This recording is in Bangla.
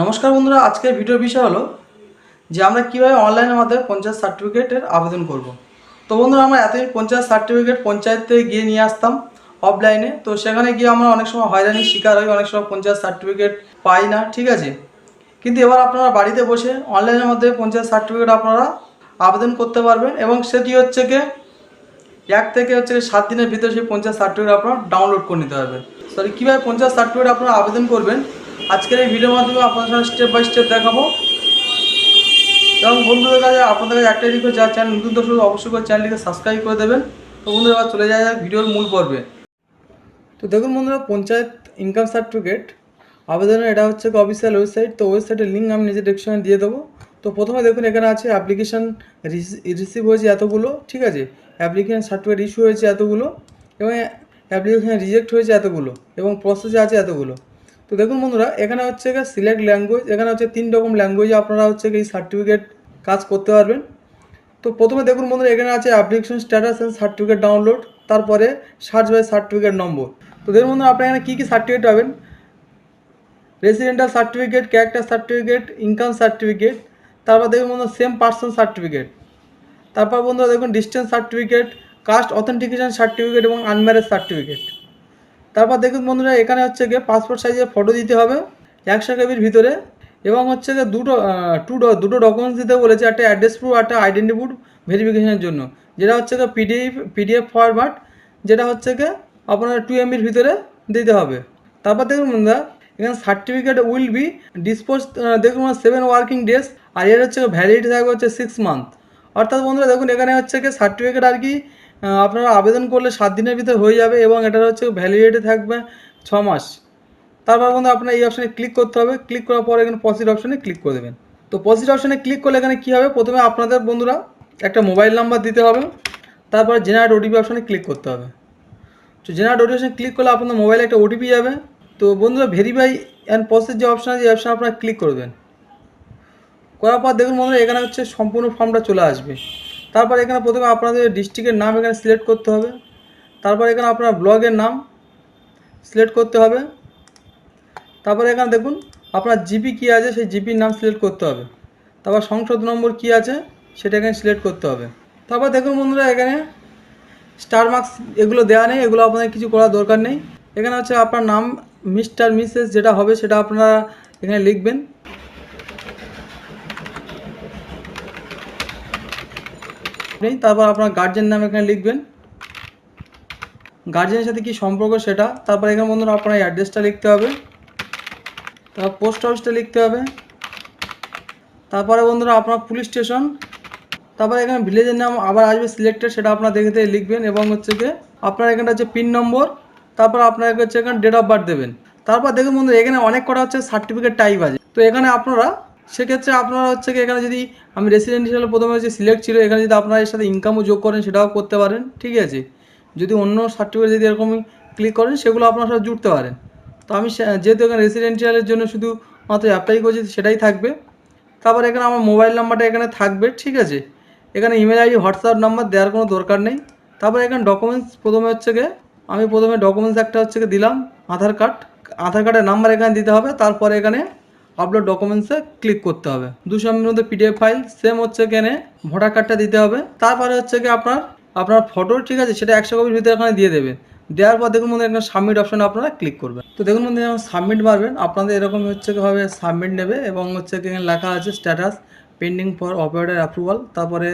নমস্কার বন্ধুরা, আজকের ভিডিওর বিষয় হলো যে আমরা কীভাবে অনলাইনের মাধ্যমে পঞ্চায়েত সার্টিফিকেটের আবেদন করব। তো বন্ধুরা, আমরা এতদিন পঞ্চায়েত সার্টিফিকেট পঞ্চায়েত গিয়ে নিয়ে আসতাম অফলাইনে তো সেখানে গিয়ে আমরা অনেক সময় হয়রানির শিকার হই, অনেক সময় পঞ্চায়েত সার্টিফিকেট পাই না, ঠিক আছে? কিন্তু এবার আপনারা বাড়িতে বসে অনলাইনের মাধ্যমে পঞ্চায়েত সার্টিফিকেট আপনারা আবেদন করতে পারবেন এবং সেটি হচ্ছে কি, এক থেকে হচ্ছে সাত দিনের ভিতরে সেই পঞ্চায়েত সার্টিফিকেট আপনারা ডাউনলোড করে নিতে পারবেন। সরি কীভাবে পঞ্চায়েত সার্টিফিকেট আপনারা আবেদন করবেন? আজকের এই ভিডিওর মাধ্যমে আপনাদের সঙ্গে স্টেপ বাই স্টেপ দেখাবো। এবং বন্ধুদের কাছে, আপনাদের কাছে একটাই রিকোয়েস্ট যার চ্যানেল নতুন, দর্শক, অবশ্যই করে চ্যানেলটিকে সাবস্ক্রাইব করে দেবেন। তো বন্ধুরা, এবার চলে যায় ভিডিওর মূল পর্বে। তো দেখুন বন্ধুরা, পঞ্চায়েত ইনকাম সার্টিফিকেট আবেদনের এটা হচ্ছে অফিসিয়াল ওয়েবসাইট তো ওয়েবসাইটের লিঙ্ক আমি নিজের ডিসক্রিপশনে দিয়ে দেবো। তো প্রথমে দেখুন, এখানে আছে অ্যাপ্লিকেশন রিসিভ হয়েছে এতগুলো, ঠিক আছে? অ্যাপ্লিকেশন সার্টিফিকেট ইস্যু হয়েছে এতগুলো, এবং অ্যাপ্লিকেশন রিজেক্ট হয়েছে এতগুলো, এবং প্রসেসে আছে এতগুলো। তো দেখুন বন্ধুরা, এখানে হচ্ছে গিয়ে সিলেক্ট ল্যাঙ্গুয়েজ এখানে হচ্ছে তিন রকম ল্যাঙ্গুয়েজে আপনারা হচ্ছে এই সার্টিফিকেট কাজ করতে পারবেন। তো প্রথমে দেখুন বন্ধুরা, এখানে আছে application status and certificate download তারপরে সার্চ বাই সার্টিফিকেট নম্বর তো দেখুন বন্ধুরা আপনি এখানে কী কী সার্টিফিকেট পাবেন? Residential certificate character certificate income certificate তারপর দেখুন বন্ধুরা সেম পার্সন সার্টিফিকেট তারপর বন্ধুরা দেখুন distance certificate caste authentication certificate এবং আনম্যারেজ সার্টিফিকেট তারপর দেখুন বন্ধুরা, এখানে হচ্ছে গিয়ে পাসপোর্ট সাইজের ফটো দিতে হবে, একশো কেবির ভিতরে। এবং হচ্ছে গিয়ে দুটো টু দুটো ডকুমেন্টস দিতে বলেছে, একটা অ্যাড্রেস প্রুফ একটা আইডেন্টি প্রুফ ভেরিফিকেশনের জন্য। যেটা হচ্ছে গিয়ে পিডিএফ পিডিএফ ফরম্যাট যেটা হচ্ছে গিয়ে আপনার টু এমবির ভিতরে দিতে হবে। তারপর দেখুন বন্ধুরা, এখানে সার্টিফিকেট উইল বি ডিসপোজ দেখুন সেভেন ওয়ার্কিং ডেজ আর এর হচ্ছে ভ্যালিডিটি থাকবে হচ্ছে সিক্স মান্থ অর্থাৎ বন্ধুরা, দেখুন এখানে হচ্ছে কি সার্টিফিকেট আর কি আপনারা আবেদন করলে সাত দিনের ভিতরে হয়ে যাবে এবং এটার হচ্ছে ভ্যালিডিটি থাকবে ছ মাস। তারপর বন্ধু আপনার এই অপশানে ক্লিক করতে হবে। ক্লিক করার পর এখানে পসিট অপশানে ক্লিক করে দেবেন। তো পসিট অপশানে ক্লিক করলে এখানে কী হবে? প্রথমে আপনাদের বন্ধুরা একটা মোবাইল নাম্বার দিতে হবে। তারপর জেনারেট ওটিপি অপশানে ক্লিক করতে হবে। তো জেনারেট ওটিপি অপশানে ক্লিক করলে আপনাদের মোবাইলে একটা ওটিপি যাবে। তো বন্ধুরা ভেরিফাই অ্যান্ড প্রসেস যে অপশান আছে, এই অপশানে আপনারা ক্লিক করবেন করার পর দেখুন বন্ধুরা, এখানে হচ্ছে সম্পূর্ণ ফর্মটা চলে আসবে। তারপর এখানে প্রথমে আপনাদের ডিস্ট্রিক্টের নাম এখানে সিলেক্ট করতে হবে। তারপর এখানে আপনার ব্লগের নাম সিলেক্ট করতে হবে। তারপর এখানে দেখুন, আপনার জিপি কী আছে সেই জিপির নাম সিলেক্ট করতে হবে। তারপর সংসদ নম্বর কী আছে সেটা এখানে সিলেক্ট করতে হবে। তারপর দেখুন বন্ধুরা, এখানে স্টার মার্কস এগুলো দেওয়া নেই, এগুলো আপনাদের কিছু করার দরকার নেই। এখানে হচ্ছে আপনার নাম মিস্টার মিসেস যেটা হবে সেটা আপনারা এখানে লিখবেন। নেই, তারপর আপনার গার্জেন নাম এখানে লিখবেন। গার্জেনের সাথে কি সম্পর্ক সেটা? তারপর এখানে বন্ধুরা আপনার অ্যাড্রেসটা লিখতে হবে। তারপর পোস্ট অফিসটা লিখতে হবে। তারপরে বন্ধুরা আপনার পুলিশ স্টেশন তারপরে এখানে ভিলেজের নাম আবার আসবে সিলেক্টেড সেটা আপনার দেখে লিখবেন এবং হচ্ছে যে আপনার এখানে হচ্ছে পিন নম্বর তারপর আপনার হচ্ছে এখানে ডেট অফ বার্থ দেবেন। তারপর দেখুন বন্ধু এখানে অনেক কটা হচ্ছে সার্টিফিকেট টাইপ আছে। তো এখানে আপনারা সেক্ষেত্রে আপনারা হচ্ছে কি এখানে যদি আমি রেসিডেন্ট হিসেবে প্রথমে হচ্ছে সিলেক্ট ছিল, এখানে যদি আপনারা এর সাথে ইনকামও যোগ করেন, সেটাও করতে পারেন, ঠিক আছে? যদি অন্য সার্টিফিকেট যদি এরকমই ক্লিক করেন, সেগুলো আপনার সাথে জুড়তে পারেন। তো আমি যেহেতু এখানে রেসিডেন্সিয়ালের জন্য শুধু মাত্র অ্যাপ্লাই করছি, সেটাই থাকবে। তারপর এখানে আমার মোবাইল নাম্বারটা এখানে থাকবে, ঠিক আছে? এখানে ইমেল আইডি হোয়াটসঅ্যাপ নাম্বার দেওয়ার কোনো দরকার নেই। তারপর এখানে ডকুমেন্টস প্রথমে হচ্ছে গিয়ে আমি প্রথমে ডকুমেন্টস একটা হচ্ছে দিলাম, আধার কার্ড আধার কার্ডের নাম্বার এখানে দিতে হবে, তারপরে এখানে আপলোড ডকুমেন্টসে ক্লিক করতে হবে। দুশো এমবির মধ্যে পিডিএফ ফাইল সেম হচ্ছে কেনে ভোটার কার্ডটা দিতে হবে। তারপরে হচ্ছে কি আপনার আপনার ফটো ঠিক আছে, সেটা একশো কপির ভিতরে এখানে দিয়ে দেবে। দেওয়ার পর দেখুন মধ্যে একটা সাবমিট অপশন আপনারা ক্লিক করবেন। তো দেখুন মধ্যে যখন সাবমিট মারবেন। আপনাদের এরকম হচ্ছে ভাবে সাবমিট নেবে এবং হচ্ছে কি এখানে লেখা আছে status pending for operator approval তারপরে